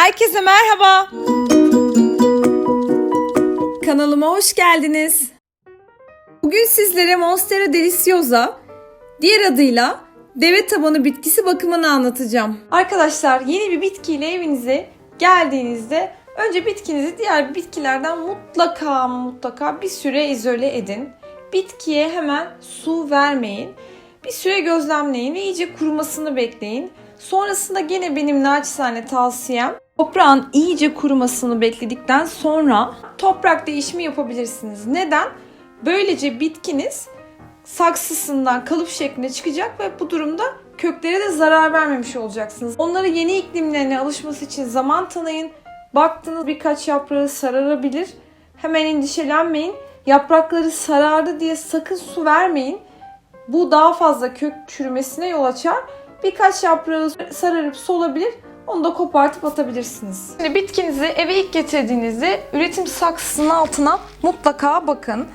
Herkese merhaba. Kanalıma hoş geldiniz. Bugün sizlere Monstera deliciosa, diğer adıyla deve tabanı bitkisi bakımını anlatacağım. Arkadaşlar yeni bir bitkiyle evinize geldiğinizde önce bitkinizi diğer bitkilerden mutlaka mutlaka bir süre izole edin. Bitkiye hemen su vermeyin. Bir süre gözlemleyin ve iyice kurumasını bekleyin. Sonrasında gene benim naçizane tavsiyem toprağın iyice kurumasını bekledikten sonra toprak değişimi yapabilirsiniz. Neden? Böylece bitkiniz saksısından kalıp şeklinde çıkacak ve bu durumda köklere de zarar vermemiş olacaksınız. Onlara yeni iklimlerine alışması için zaman tanıyın. Baktınız birkaç yaprağı sararabilir. Hemen endişelenmeyin. Yaprakları sarardı diye sakın su vermeyin. Bu daha fazla kök çürümesine yol açar. Birkaç yaprağı sararıp solabilir. Onu da kopartıp atabilirsiniz. Şimdi bitkinizi eve ilk getirdiğinizde üretim saksısının altına mutlaka bakın.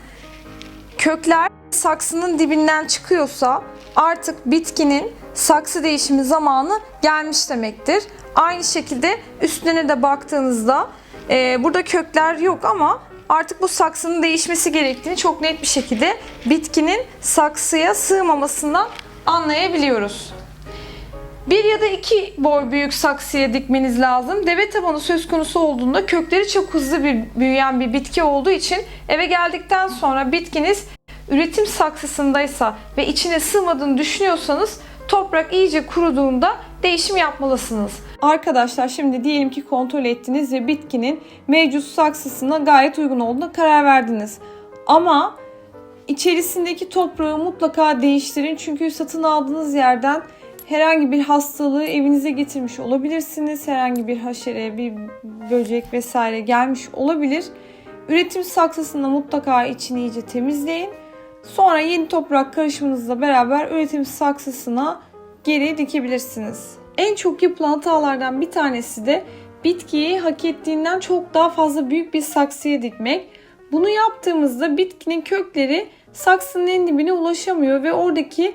Kökler saksının dibinden çıkıyorsa artık bitkinin saksı değişimi zamanı gelmiş demektir. Aynı şekilde üstüne de baktığınızda e, burada kökler yok ama artık bu saksının değişmesi gerektiğini çok net bir şekilde bitkinin saksıya sığmamasından anlayabiliyoruz. Bir ya da iki boy büyük saksıya dikmeniz lazım. Deve tabanı söz konusu olduğunda kökleri çok hızlı bir büyüyen bir bitki olduğu için eve geldikten sonra bitkiniz üretim saksısındaysa ve içine sığmadığını düşünüyorsanız toprak iyice kuruduğunda değişim yapmalısınız. Arkadaşlar şimdi diyelim ki kontrol ettiniz ve bitkinin mevcut saksısına gayet uygun olduğuna karar verdiniz. Ama içerisindeki toprağı mutlaka değiştirin çünkü satın aldığınız yerden herhangi bir hastalığı evinize getirmiş olabilirsiniz. Herhangi bir haşere, bir böcek vesaire gelmiş olabilir. Üretim saksısında mutlaka içini iyice temizleyin. Sonra yeni toprak karışımınızla beraber üretim saksısına geri dikebilirsiniz. En çok yapılan hatalardan bir tanesi de bitkiyi hak ettiğinden çok daha fazla büyük bir saksıya dikmek. Bunu yaptığımızda bitkinin kökleri saksının en dibine ulaşamıyor ve oradaki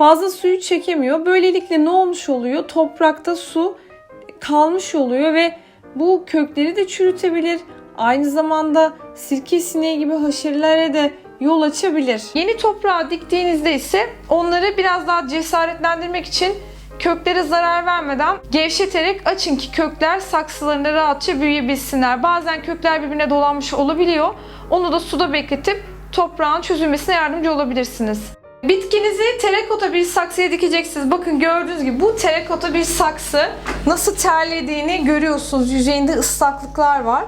fazla suyu çekemiyor. Böylelikle ne olmuş oluyor? Toprakta su kalmış oluyor ve bu kökleri de çürütebilir. Aynı zamanda sirke sineği gibi haşerelere de yol açabilir. Yeni toprağa diktiğinizde ise onları biraz daha cesaretlendirmek için köklere zarar vermeden gevşeterek açın ki kökler saksılarında rahatça büyüyebilsinler. Bazen kökler birbirine dolanmış olabiliyor. Onu da suda bekletip toprağın çözülmesine yardımcı olabilirsiniz. Bitkinizi terakota bir saksıya dikeceksiniz. Bakın gördüğünüz gibi bu terakota bir saksı. Nasıl terlediğini görüyorsunuz. Yüzeyinde ıslaklıklar var.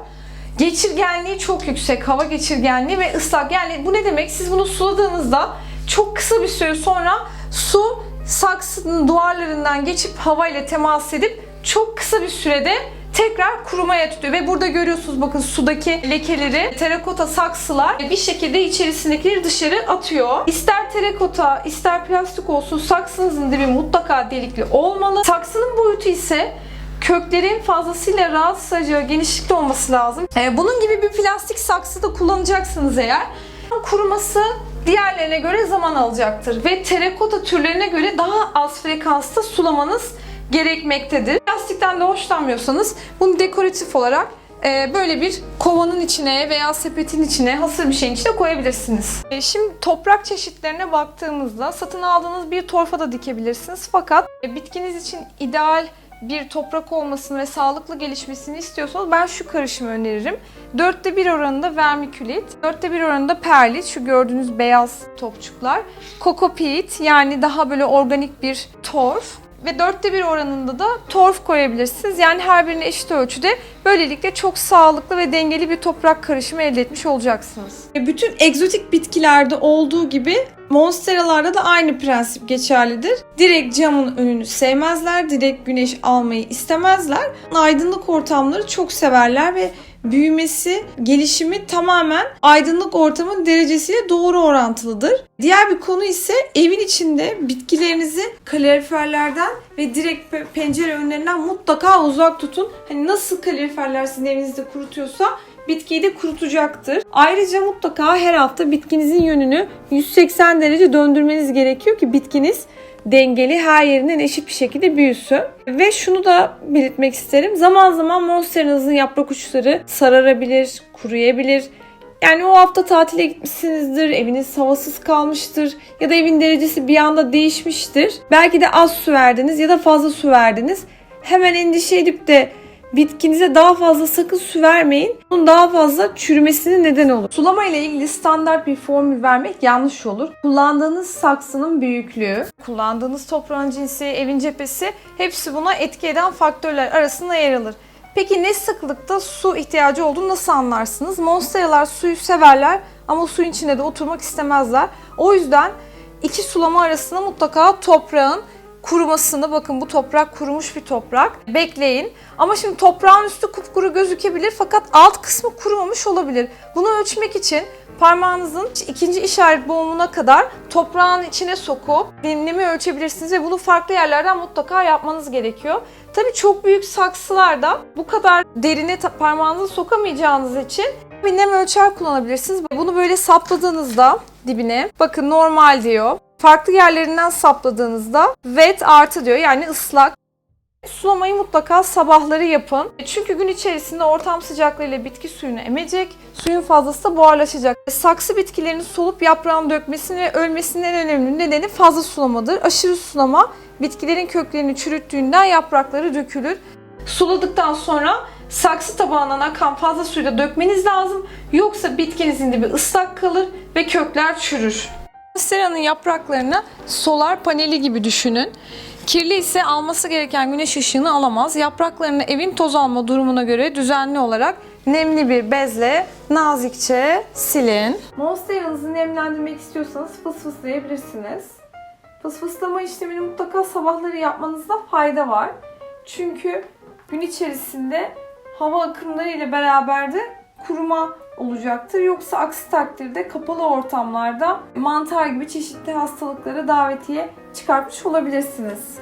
Geçirgenliği çok yüksek. Hava geçirgenliği ve ıslak. Yani bu ne demek? Siz bunu suladığınızda çok kısa bir süre sonra su saksının duvarlarından geçip havayla temas edip çok kısa bir sürede tekrar kurumaya tutuyor. Ve burada görüyorsunuz bakın sudaki lekeleri terakota saksılar bir şekilde içerisindekileri dışarı atıyor. İster terakota ister plastik olsun saksınızın dibi mutlaka delikli olmalı. Saksının boyutu ise köklerin fazlasıyla rahat sığacağı genişlikte olması lazım. Ee, bunun gibi bir plastik saksı da kullanacaksınız eğer. Kuruması diğerlerine göre zaman alacaktır ve terakota türlerine göre daha az frekansta sulamanız gerekmektedir. Plastikten de hoşlanmıyorsanız bunu dekoratif olarak e, böyle bir kovanın içine veya sepetin içine hasır bir şeyin içine koyabilirsiniz. E, Şimdi toprak çeşitlerine baktığımızda satın aldığınız bir torfa da dikebilirsiniz. Fakat e, bitkiniz için ideal bir toprak olmasını ve sağlıklı gelişmesini istiyorsanız ben şu karışımı öneririm. Dörtte bir oranında vermikülit, dörtte bir oranında perlit, şu gördüğünüz beyaz topçuklar. Kokopit yani daha böyle organik bir torf ve dörtte bir oranında da torf koyabilirsiniz. Yani her birine eşit ölçüde böylelikle çok sağlıklı ve dengeli bir toprak karışımı elde etmiş olacaksınız. Bütün egzotik bitkilerde olduğu gibi monsteralarda da aynı prensip geçerlidir. Direkt camın önünü sevmezler, direkt güneş almayı istemezler. Aydınlık ortamları çok severler ve büyümesi, gelişimi tamamen aydınlık ortamın derecesiyle doğru orantılıdır. Diğer bir konu ise evin içinde bitkilerinizi kaloriferlerden ve direkt pe- pencere önlerinden mutlaka uzak tutun. Hani nasıl kaloriferler sizin evinizde kurutuyorsa bitkiyi de kurutacaktır. Ayrıca mutlaka her hafta bitkinizin yönünü 180 derece döndürmeniz gerekiyor ki bitkiniz dengeli her yerinden eşit bir şekilde büyüsün. Ve şunu da belirtmek isterim. Zaman zaman monsterinizin yaprak uçları sararabilir, kuruyabilir. Yani o hafta tatile gitmişsinizdir, eviniz havasız kalmıştır ya da evin derecesi bir anda değişmiştir. Belki de az su verdiniz ya da fazla su verdiniz. Hemen endişe edip de bitkinize daha fazla sakın su vermeyin. Bunun daha fazla çürümesine neden olur. Sulama ile ilgili standart bir formül vermek yanlış olur. Kullandığınız saksının büyüklüğü, kullandığınız toprağın cinsi, evin cephesi hepsi buna etki eden faktörler arasında yer alır. Peki ne sıklıkta su ihtiyacı olduğunu nasıl anlarsınız? Monsteralar suyu severler ama suyun içinde de oturmak istemezler. O yüzden iki sulama arasında mutlaka toprağın kurumasını bakın bu toprak kurumuş bir toprak. Bekleyin. Ama şimdi toprağın üstü kupkuru gözükebilir fakat alt kısmı kurumamış olabilir. Bunu ölçmek için parmağınızın ikinci işaret boğumuna kadar toprağın içine sokup nemimi ölçebilirsiniz ve bunu farklı yerlerden mutlaka yapmanız gerekiyor. Tabii çok büyük saksılarda bu kadar derine parmağınızı sokamayacağınız için bir nem ölçer kullanabilirsiniz. Bunu böyle sapladığınızda dibine bakın normal diyor. Farklı yerlerinden sapladığınızda wet artı diyor yani ıslak. Sulamayı mutlaka sabahları yapın. Çünkü gün içerisinde ortam sıcaklığıyla bitki suyunu emecek. Suyun fazlası da buharlaşacak. Saksı bitkilerinin solup yaprağını dökmesinin ve ölmesinin en önemli nedeni fazla sulamadır. Aşırı sulama bitkilerin köklerini çürüttüğünden yaprakları dökülür. Suladıktan sonra saksı tabağından akan fazla suyu da dökmeniz lazım. Yoksa bitkinizin dibi ıslak kalır ve kökler çürür. Sera'nın yapraklarını solar paneli gibi düşünün. Kirli ise alması gereken güneş ışığını alamaz. Yapraklarını evin toz alma durumuna göre düzenli olarak nemli bir bezle nazikçe silin. Monstera'nızı nemlendirmek istiyorsanız fısfıslayabilirsiniz. Fısfıslama işlemini mutlaka sabahları yapmanızda fayda var. Çünkü gün içerisinde hava akımları ile beraber de kuruma olacaktır. Yoksa aksi takdirde kapalı ortamlarda mantar gibi çeşitli hastalıklara davetiye çıkartmış olabilirsiniz.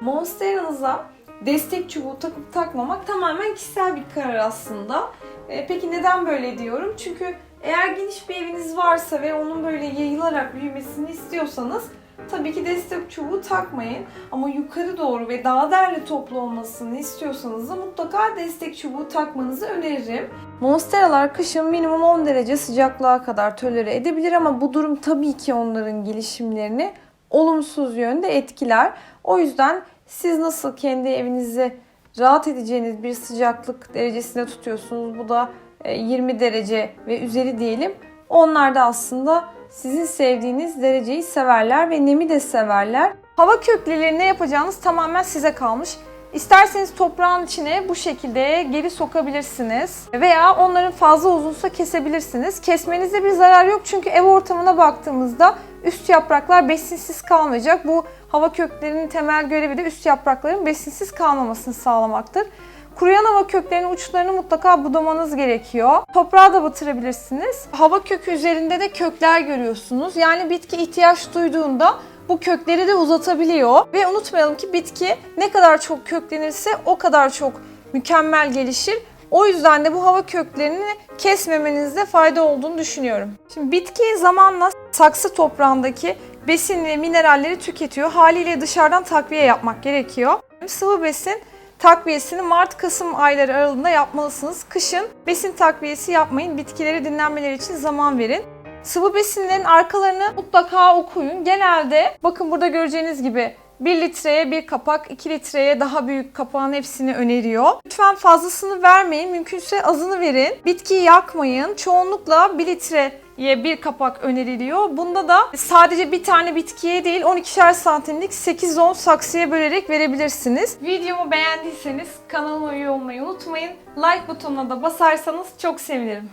Monstera'nıza destek çubuğu takıp takmamak tamamen kişisel bir karar aslında. E, peki neden böyle diyorum? Çünkü eğer geniş bir eviniz varsa ve onun böyle yayılarak büyümesini istiyorsanız tabii ki destek çubuğu takmayın. Ama yukarı doğru ve daha derli toplu olmasını istiyorsanız da mutlaka destek çubuğu takmanızı öneririm. Monsteralar kışın minimum 10 derece sıcaklığa kadar tolere edebilir ama bu durum tabii ki onların gelişimlerini olumsuz yönde etkiler. O yüzden siz nasıl kendi evinizi rahat edeceğiniz bir sıcaklık derecesinde tutuyorsunuz. Bu da e, 20 derece ve üzeri diyelim. Onlar da aslında sizin sevdiğiniz dereceyi severler ve nemi de severler. Hava kökleri ne yapacağınız tamamen size kalmış. İsterseniz toprağın içine bu şekilde geri sokabilirsiniz. Veya onların fazla uzunsa kesebilirsiniz. Kesmenizde bir zarar yok çünkü ev ortamına baktığımızda üst yapraklar besinsiz kalmayacak. Bu hava köklerinin temel görevi de üst yaprakların besinsiz kalmamasını sağlamaktır. Kuruyan hava köklerinin uçlarını mutlaka budamanız gerekiyor. Toprağa da batırabilirsiniz. Hava kökü üzerinde de kökler görüyorsunuz. Yani bitki ihtiyaç duyduğunda bu kökleri de uzatabiliyor. Ve unutmayalım ki bitki ne kadar çok köklenirse o kadar çok mükemmel gelişir. O yüzden de bu hava köklerini kesmemenizde fayda olduğunu düşünüyorum. Şimdi bitki zamanla saksı toprağındaki besin ve mineralleri tüketiyor. Haliyle dışarıdan takviye yapmak gerekiyor. Sıvı besin takviyesini Mart-Kasım ayları aralığında yapmalısınız. Kışın besin takviyesi yapmayın. Bitkilere dinlenmeleri için zaman verin. Sıvı besinlerin arkalarını mutlaka okuyun. Genelde bakın burada göreceğiniz gibi 1 litreye bir kapak, 2 litreye daha büyük kapağın hepsini öneriyor. Lütfen fazlasını vermeyin. Mümkünse azını verin. Bitkiyi yakmayın. Çoğunlukla 1 litreye bir kapak öneriliyor. Bunda da sadece bir tane bitkiye değil 12'şer santimlik 8-10 saksıya bölerek verebilirsiniz. Videomu beğendiyseniz kanalıma üye olmayı unutmayın. Like butonuna da basarsanız çok sevinirim.